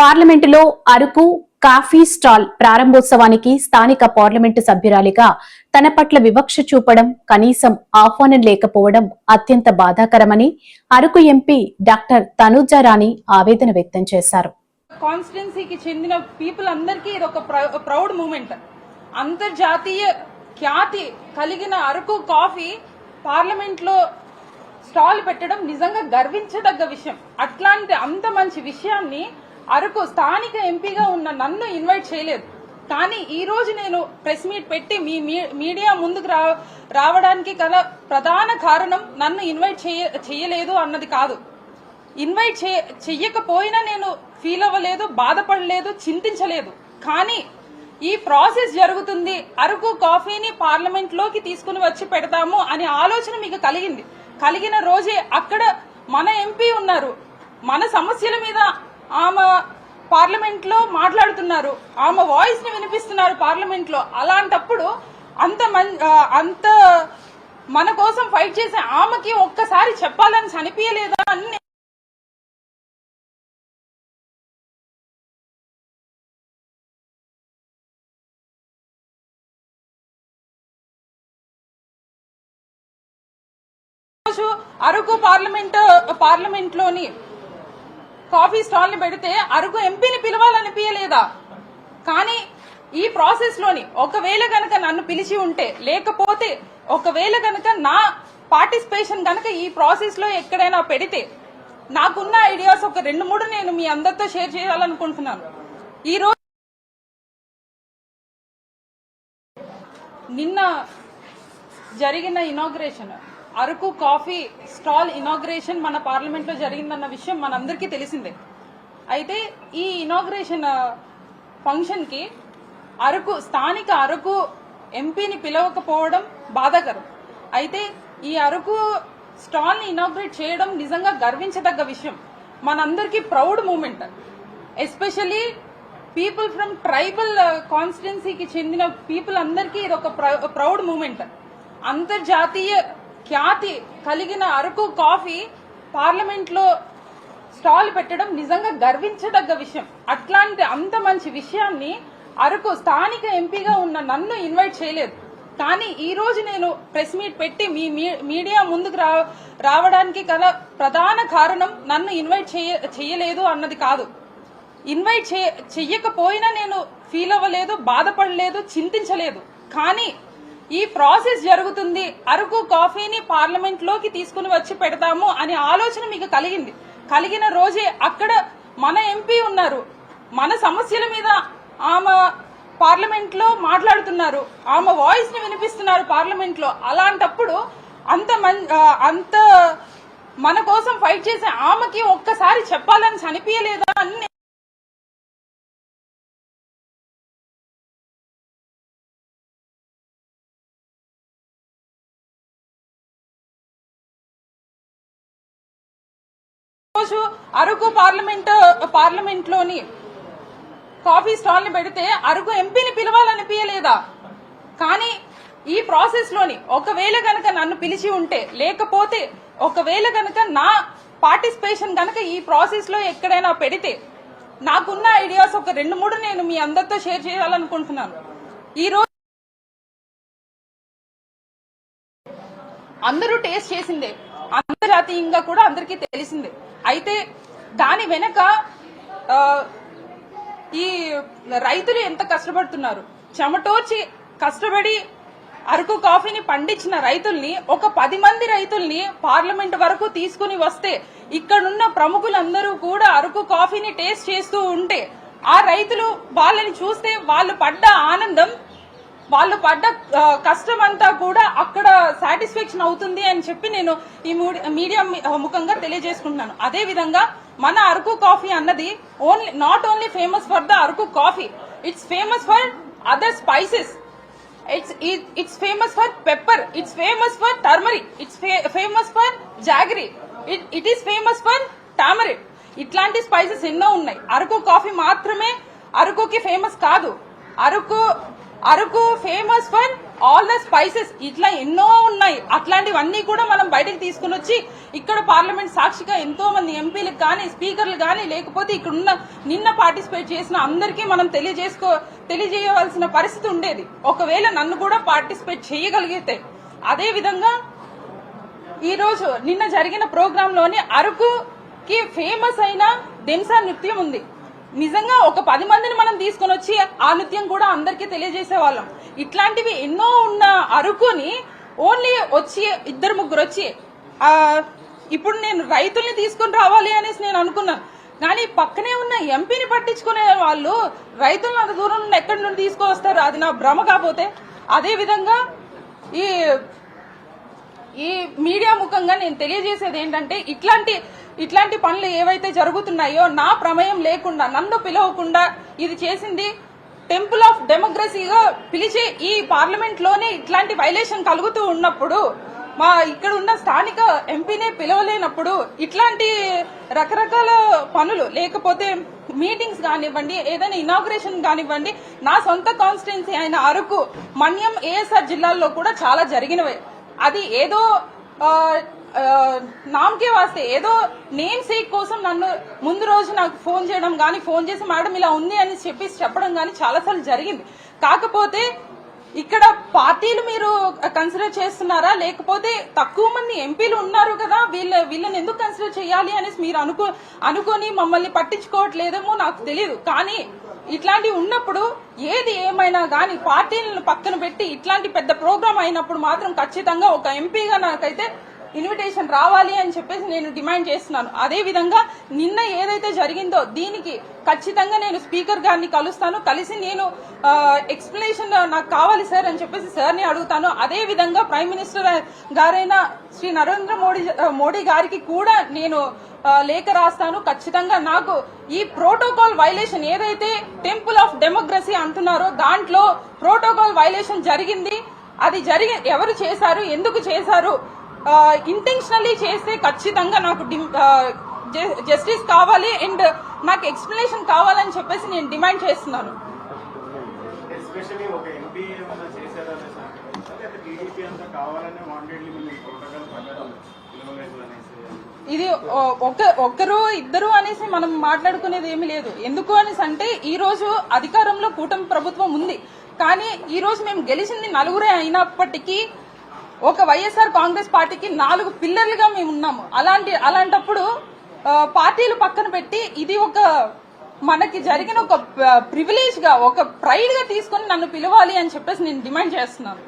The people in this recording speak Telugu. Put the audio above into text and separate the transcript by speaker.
Speaker 1: పార్లమెంటులో అరకు కాఫీ స్టాల్ ప్రారంభోత్సవానికి స్థానిక పార్లమెంటు సభ్యురాలిగా తన పట్ల వివక్ష చూపడం కనీసం ఆహ్వానం లేకపోవడం అత్యంత బాధాకరమని అరకు ఎంపీ డాక్టర్ తనుజ రాణి ఆవేదన వ్యక్తం చేశారు.
Speaker 2: కాన్స్టిట్యున్సీకి చెందిన పీపుల్ అందరికీ ఇది ఒక ప్రౌడ్ మూమెంట్. అంతర్జాతీయ ఖ్యాతి కలిగిన అరకు కాఫీ పార్లమెంట్లో స్టాల్ పెట్టడం నిజంగా గర్వించదగ్గ విషయం. అట్లాంటి అంత మంచి విషయాన్ని అరకు స్థానిక ఎంపీగా ఉన్న నన్ను ఇన్వైట్ చేయలేదు. కానీ ఈ రోజు నేను ప్రెస్ మీట్ పెట్టి మీ మీ- మీడియా ముందుకు రా రావడానికి గల ప్రధాన కారణం నన్ను ఇన్వైట్ చేయ చేయలేదు అన్నది కాదు. ఇన్వైట్ చే- చెయ్యకపోయినా నేను ఫీల్ అవ్వలేదు బాధపడలేదు చింతించలేదు. కానీ ఈ ప్రాసెస్ జరుగుతుంది. అరకు కాఫీని పార్లమెంట్లోకి తీసుకుని వచ్చి పెడతాము అనే ఆలోచన మీకు కలిగింది. కలిగిన రోజే అక్కడ మన ఎంపీ ఉన్నారు. మన సమస్యల మీద ఆమె పార్లమెంట్లో మాట్లాడుతున్నారు. ఆమె వాయిస్ని వినిపిస్తున్నారు పార్లమెంట్లో అలాంటప్పుడు అంత మన్ అంత మన కోసం ఫైట్ చేసే ఆమెకి ఒక్కసారి చెప్పాలని చనిపించలేదా అని రోజు అరకు పార్లమెంట్ పార్లమెంట్లోని కాఫీ స్టాల్ని పెడితే అరకు ఎంపీని పిలవాలనిపించలేదా కానీ ఈ ప్రాసెస్లోని ఒకవేళ గనక నన్ను పిలిచి ఉంటే లేకపోతే ఒకవేళ గనక నా పార్టిసిపేషన్ గనక ఈ ప్రాసెస్లో ఎక్కడైనా పెడితే నాకున్న ఐడియాస్ ఒక రెండు మూడు నేను మీ అందరితో షేర్ చేయాలనుకుంటున్నాను. ఈ రోజు నిన్న జరిగిన inauguration. Araku coffee stall inauguration మన పార్లమెంట్లో జరిగిందన్న విషయం మనందరికీ తెలిసిందే. అయితే ఈ ఇనాగ్రేషన్ ఫంక్షన్కి అరకు స్థానిక అరకు ఎంపీని పిలవకపోవడం బాధాకరం. అయితే ఈ అరకు స్టాల్ని ఇనాగ్రేట్ చేయడం నిజంగా గర్వించదగ్గ విషయం. మనందరికీ proud moment especially people from tribal కాన్స్టిట్యున్సీకి చెందిన పీపుల్ అందరికీ ఇది ఒక ప్రౌడ్ మూమెంట్ అంతర్జాతీయ ఖ్యాతి కలిగిన అరకు కాఫీ పార్లమెంట్లో స్టాల్ పెట్టడం నిజంగా గర్వించదగ్గ విషయం. అట్లాంటి అంత మంచి విషయాన్ని అరకు స్థానిక ఎంపీగా ఉన్న నన్ను ఇన్వైట్ చేయలేదు. కానీ ఈ రోజు నేను ప్రెస్ మీట్ పెట్టి మీ మీ- మీడియా ముందుకు రా రావడానికి గల ప్రధాన కారణం నన్ను ఇన్వైట్ చేయ చేయలేదు అన్నది కాదు. ఇన్వైట్ చే- చెయ్యకపోయినా నేను ఫీల్ అవ్వలేదు బాధపడలేదు చింతించలేదు. కానీ ఈ ప్రాసెస్ జరుగుతుంది. అరకు కాఫీని పార్లమెంట్లోకి తీసుకుని వచ్చి పెడతాము అనే ఆలోచన మీకు కలిగింది. కలిగిన రోజే అక్కడ మన ఎంపీ ఉన్నారు. మన సమస్యల మీద ఆమె పార్లమెంట్లో మాట్లాడుతున్నారు. ఆమె వాయిస్ని వినిపిస్తున్నారు పార్లమెంట్లో. అలాంటప్పుడు అంత అంత మన కోసం ఫైట్ చేసే ఆమెకి ఒక్కసారి చెప్పాలని చనిపించలేదా అని నేను అరకు పార్లమెంట్ పార్లమెంట్లోని కాఫీ స్టాల్ని పెడితే అరకు ఎంపీని పిలవాలనిపించలేదా కానీ ఈ ప్రాసెస్లోని ఒకవేళ గనక నన్ను పిలిచి ఉంటే లేకపోతే ఒకవేళ గనక నా పార్టిసిపేషన్ గనక ఈ ప్రాసెస్లో ఎక్కడైనా పెడితే నాకున్న ఐడియాస్ ఒక రెండు మూడు నేను మీ అందరితో షేర్ చేయాలనుకుంటున్నాను. ఈ రోజు అందరూ టేస్ట్ చేసిందే. అంతర్జాతీయంగా కూడా అందరికీ తెలిసిందే. అయితే దాని వెనక ఈ రైతులు ఎంత కష్టపడుతున్నారు? చెమటోర్చి కష్టపడి అరకు కాఫీని పండించిన రైతుల్ని ఒక పది మంది రైతుల్ని పార్లమెంట్ వరకు తీసుకుని వస్తే ఇక్కడున్న ప్రముఖులందరూ కూడా అరకు కాఫీని టేస్ట్ చేస్తూ ఉంటే ఆ రైతులు వాళ్ళని చూస్తే వాళ్ళు పడ్డ ఆనందం వాళ్ళు పడ్డ కష్టం అంతా కూడా అక్కడ సాటిస్ఫాక్షన్ అవుతుంది అని చెప్పి నేను ఈ మూడి- మీడియా ముఖంగా తెలియజేసుకుంటున్నాను. అదే విధంగా మన అరకు కాఫీ అన్నది only not only famous for the Araku coffee it's famous for other spices it's it's famous for pepper it's famous for turmeric it's famous for jaggery it it is famous for tamarind ఇట్లాంటి స్పైసెస్ ఎన్నో ఉన్నాయి. అరకు కాఫీ మాత్రమే అరకుకి ఫేమస్ కాదు. Araku Araku famous for all the spices ఇట్లా ఎన్నో ఉన్నాయి. అట్లాంటివన్నీ కూడా మనం బయటకు తీసుకుని వచ్చి ఇక్కడ పార్లమెంట్ సాక్షిగా ఎంతో మంది ఎంపీలకు కానీ స్పీకర్లు కానీ లేకపోతే ఇక్కడ ఉన్న నిన్న పార్టిసిపేట్ చేసిన అందరికీ మనం తెలియజేసుకో తెలియజేయవలసిన పరిస్థితి ఉండేది. ఒకవేళ నన్ను కూడా పార్టిసిపేట్ చేయగలిగితే. అదే విధంగా నిన్న జరిగిన ప్రోగ్రాంలోని అరకుకి ఫేమస్ అయిన దెంసా నృత్యం ఉంది. నిజంగా ఒక పది మందిని మనం తీసుకొని వచ్చి ఆ నృత్యం కూడా అందరికీ తెలియజేసే వాళ్ళం ఇట్లాంటివి ఎన్నో ఉన్న అరుకుని ఓన్లీ వచ్చి ఇద్దరు ముగ్గురు వచ్చి ఇప్పుడు నేను రైతుల్ని తీసుకొని రావాలి అనేసి నేను అనుకున్నాను. కానీ పక్కనే ఉన్న ఎంపీని పట్టించుకునే వాళ్ళు రైతులను అంత దూరం నుండి ఎక్కడి నుండి తీసుకొస్తారు? అది నా భ్రమ కాకపోతే. అదే విధంగా ఈ ఈ మీడియా ముఖంగా నేను తెలియజేసేది ఏంటంటే ఇట్లాంటి ఇట్లాంటి పనులు ఏవైతే జరుగుతున్నాయో నా ప్రమేయం లేకుండా నన్ను పిలవకుండా ఇది చేసింది టెంపుల్ ఆఫ్ డెమోక్రసీగా పిలిచి ఈ పార్లమెంట్లోనే ఇట్లాంటి వైలేషన్ కలుగుతూ ఉన్నప్పుడు మా ఇక్కడ ఉన్న స్థానిక ఎంపీనే పిలవలేనప్పుడు ఇట్లాంటి రకరకాల పనులు లేకపోతే మీటింగ్స్ కానివ్వండి ఏదైనా ఇనాగ్రేషన్ కానివ్వండి నా సొంత కాన్స్టిట్యున్సీ అయిన అరకు మన్యం ఏఎస్ఆర్ జిల్లాల్లో కూడా చాలా జరిగినవి. అది ఏదో నామకే వాస్తే. ఏదో నేమ్ సేక్ కోసం నన్ను ముందు రోజు నాకు ఫోన్ చేయడం కానీ ఫోన్ చేసి మేడం ఇలా ఉంది అని చెప్పి చెప్పడం కానీ చాలాసార్లు జరిగింది. కాకపోతే ఇక్కడ పార్టీలు మీరు కన్సిడర్ చేస్తున్నారా? లేకపోతే తక్కువ మంది ఎంపీలు ఉన్నారు కదా వీళ్ళ వీళ్ళని ఎందుకు కన్సిడర్ చేయాలి అనేసి మీరు అనుకో అనుకొని మమ్మల్ని పట్టించుకోవట్లేదేమో నాకు తెలియదు కానీ ఇట్లాంటివి ఉన్నప్పుడు ఏది ఏమైనా కానీ పార్టీలను పక్కన పెట్టి ఇట్లాంటి పెద్ద ప్రోగ్రామ్ అయినప్పుడు మాత్రం ఖచ్చితంగా ఒక ఎంపీగా నాకైతే ఇన్విటేషన్ రావాలి అని చెప్పేసి నేను డిమాండ్ చేస్తున్నాను. అదే విధంగా నిన్న ఏదైతే జరిగిందో దీనికి ఖచ్చితంగా నేను స్పీకర్ గారిని కలుస్తాను. కలిసి నేను ఎక్స్ప్లెనేషన్ నాకు కావాలి సార్ అని చెప్పేసి సార్ని అడుగుతాను. అదే విధంగా ప్రైమ్ మినిస్టర్ గారైన శ్రీ నరేంద్ర మోడీ మోడీ గారికి కూడా నేను లేఖ రాస్తాను. ఖచ్చితంగా నాకు ఈ ప్రోటోకాల్ వైలేషన్ ఏదైతే టెంపుల్ ఆఫ్ డెమోక్రసీ అంటున్నారో దాంట్లో ప్రోటోకాల్ వైలేషన్ జరిగింది. అది జరిగి ఎవరు చేశారు? ఎందుకు చేశారు? ఇంటెన్షనల్లీ చేస్తే ఖచ్చితంగా నాకు జస్టిస్ కావాలి అండ్ నాకు ఎక్స్ప్లెనేషన్ కావాలని చెప్పేసి నేను డిమాండ్ చేస్తున్నాను. ఇది ఒక ఒక్కరు ఇద్దరు అనేసి మనం మాట్లాడుకునేది ఏమీ లేదు. ఎందుకు అనేసి అంటే ఈ రోజు అధికారంలో కూటమి ప్రభుత్వం ఉంది. కానీ ఈ రోజు మేము గెలిచింది నలుగురే అయినప్పటికీ ఒక వైఎస్ఆర్ కాంగ్రెస్ పార్టీకి నాలుగు పిల్లర్లుగా మేము ఉన్నాము. అలాంటి అలాంటప్పుడు పార్టీలు పక్కన పెట్టి ఇది ఒక మనకి జరిగిన ఒక ప్రివిలేజ్గా ఒక ప్రైడ్గా తీసుకొని నన్ను పిలవాలి అని చెప్పేసి నేను డిమాండ్ చేస్తున్నాను.